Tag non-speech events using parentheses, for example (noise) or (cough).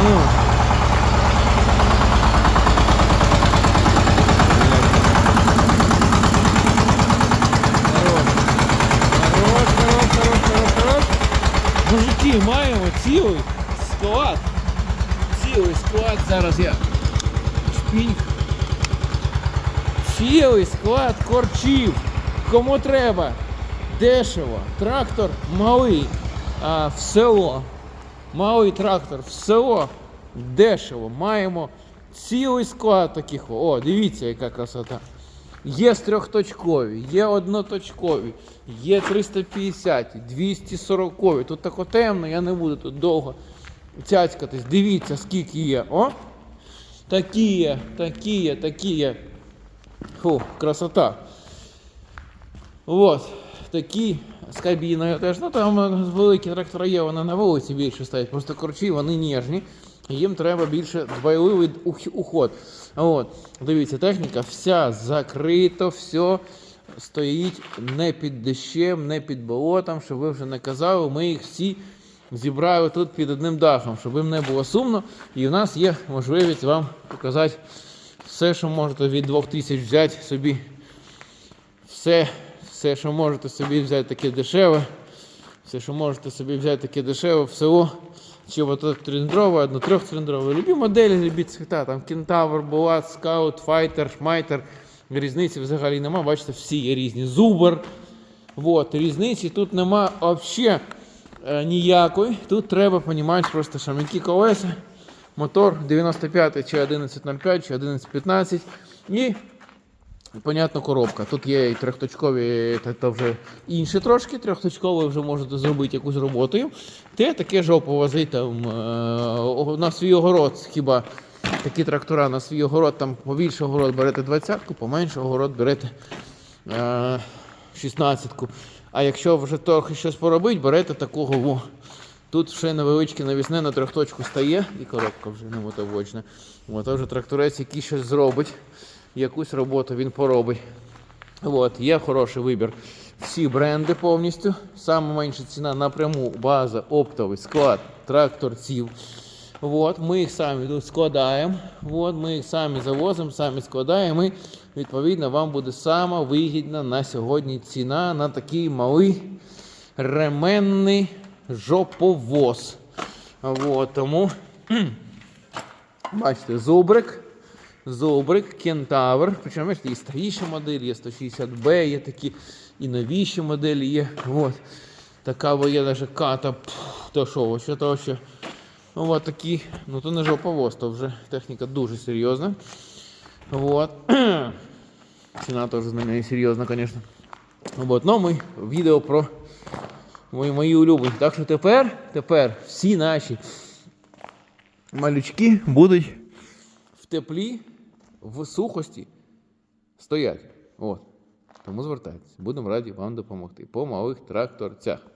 Хорош, хорош, хорош, хорош, хорош. Мужики, маємо цілий склад. Цілий склад. Зараз я шпінь. Цілий склад корчів. Кому треба? Дешево. Трактор малий. А, в село. Малий трактор в село. Дешево. Маємо цілий склад таких. О, дивіться, яка красота. Є трьохточкові, є одноточкові, є 350, 240. Тут тако темно, я не буду тут довго цяцькатись. Дивіться, скільки є. О! Такі є, такі є, такі є. Фу, красота. От, такі з кабіною теж. Ну там е, великі трактори є, вони на вулиці більше стоять. Просто корчі, вони ніжні. Їм треба більше дбайливий уход. От, дивіться, техніка вся закрита, все стоїть не під дощем, не під болотом, щоб ви вже не казали, ми їх всі зібрали тут під одним дахом, щоб їм не було сумно. І в нас є можливість вам показати все, що можете від 2000 взяти собі все, все, що можете собі взяти таке дешеве, все, що можете собі взяти таке дешеве в село, чи ото триліндрове, одно трьохциліндрове. Любі моделі, любі цвіта, там Кентавр, Булат, Скаут, Файтер, Шмайтер. Різниці взагалі нема, бачите, всі є різні. Зубр. Вот, різниці тут нема взагалі е, ніякої. Тут треба розуміти просто, що м'які колеса, мотор 95 чи 1105 чи 1115 і Понятно, коробка. Тут є і трьохточкові, та, та вже інші трошки. Трьохточкові вже можете зробити якусь роботою. Те таке жопу возить там е, на свій огород. Хіба такі трактора на свій огород, там побільше огород берете 20-ку, поменше огород берете е, 16-ку. А якщо вже трохи щось поробити, берете такого. Во. Тут ще невеличке навісне на трьохточку стає, і коробка вже не мотовочна. От, вже тракторець, який щось зробить, якусь роботу він поробить. От, є хороший вибір. Всі бренди повністю. Саме менша ціна напряму, база, оптовий склад тракторців. От, ми їх самі тут складаємо. От, ми їх самі завозимо, самі складаємо. І відповідно вам буде сама вигідна на сьогодні ціна на такий малий ременний жоповоз. От, тому бачите, зубрик. Зубрик, кентавр. Причому бачите, і старіші моделі, є 160B, є такі і новіші моделі є. От. Така є навіть ката. Пф, то що, що то що. От такі. Ну то не жоповоз, то вже техніка дуже серйозна. От. (clears throat) Ціна теж з неї серйозна, звісно. От. Ну, ми відео про мої, мої улюблені. Так що тепер, тепер всі наші малючки будуть в теплі, в сухості стоять. От. Тому звертайтеся. Будемо раді вам допомогти по малих тракторцях.